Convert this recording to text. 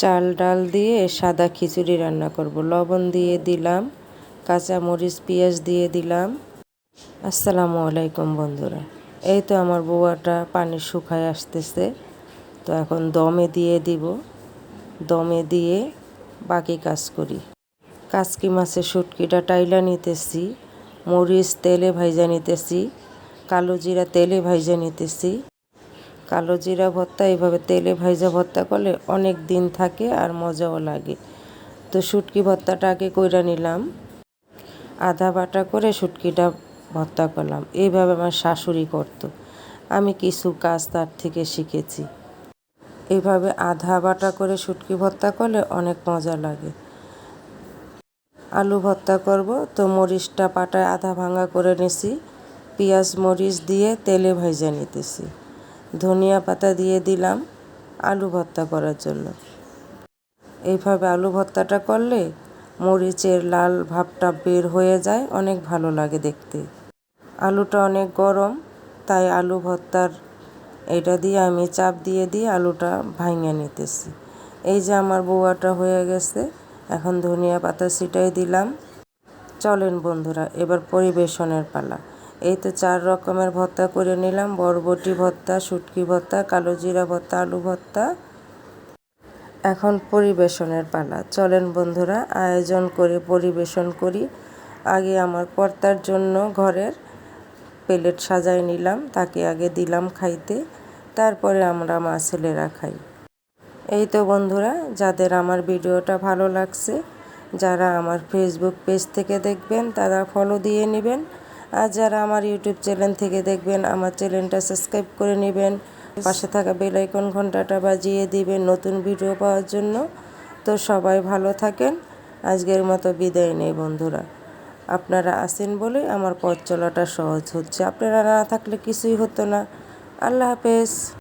চাল ডাল দিয়ে সাদা খিচুড়ি রান্না করব। লবণ দিয়ে দিলাম কাঁচা মরিচ পেঁয়াজ দিয়ে দিলাম। আসসালামু আলাইকুম বন্ধুরা। এই তো আমার বউয়াটা পানি শুকায় আসতেছে। তো এখন দমে দিয়ে দিব। দমে দিয়ে বাকি কাজ করি। কাসকি মাছের শুটকিটা টাইলা নিতেছি, মরিচ তেলে ভাইজা নিতেছি, কালো জিরা তেলে ভাইজা নিতেছি। কালো জিরা ভর্তা এইভাবে তেলে ভাইজা ভর্তা করলে অনেক দিন থাকে আর মজাও লাগে। তো শুটকি ভর্তাটা আগে কইরা নিলাম। আধা বাটা করে শুটকিটা ভর্তা করলাম। এইভাবে আমার শাশুড়ি করতো। আমি কিছু কাজ তার থেকে শিখেছি। এইভাবে আধা বাটা করে শুটকি ভর্তা করলে অনেক মজা লাগে। আলু ভর্তা করব। তো মরিচটা পাটায় আধা ভাঙা করে নিছি। পেঁয়াজ, মরিচ দিয়ে তেলে ভাইজা নিতেছি। ধনিয়া পাতা দিয়ে দিলাম আলু ভর্তা করার জন্য। এইভাবে আলু ভর্তাটা করলে মরিচের লাল ভাবটা বের হয়ে যায়, অনেক ভালো লাগে দেখতে। আলুটা অনেক গরম, তাই আলু ভর্তার এটা দিয়ে আমি চাপ দিয়ে দিয়ে আলুটা ভাঙিয়ে নিতেছি। এই যে আমার বৌয়াটা হয়ে গেছে, এখন ধনিয়া পাতা ছিটাই দিলাম। চলেন বন্ধুরা, এবার পরিবেশনের পালা। এই তো চার রকমের ভর্তা করে নিলাম। বরবটি ভর্তা, শুটকি ভর্তা, কালো জিরা ভর্তা, আলু ভর্তা। এখন পরিবেশনের পালা। চলেন বন্ধুরা, আয়োজন করে পরিবেশন করি। আগে আমার কর্তার জন্য ঘরের প্লেট সাজাই নিলাম। তাকে আগে দিলাম খাইতে। তারপরে আমরা মা ছেলেরা খাই। এই তো বন্ধুরা, যাদের আমার ভিডিওটা ভালো লাগছে, যারা আমার ফেসবুক পেজ থেকে দেখবেন, তারা ফলো দিয়ে নেবেন। আর যারা আমার ইউটিউব চ্যানেল থেকে দেখবেন, আমার চ্যানেলটা সাবস্ক্রাইব করে নেবেন। পাশে থাকা বেল আইকন ঘন্টাটা বাজিয়ে দিবেন নতুন ভিডিও পাওয়ার জন্য। তো সবাই ভালো থাকেন। আজকের মতো বিদায় নেই বন্ধুরা। আপনারা আসেন বলে আমার পথ চলাটা সহজ হচ্ছে। আপনারা না থাকলে কিছুই হতো না। আল্লাহ হাফেজ।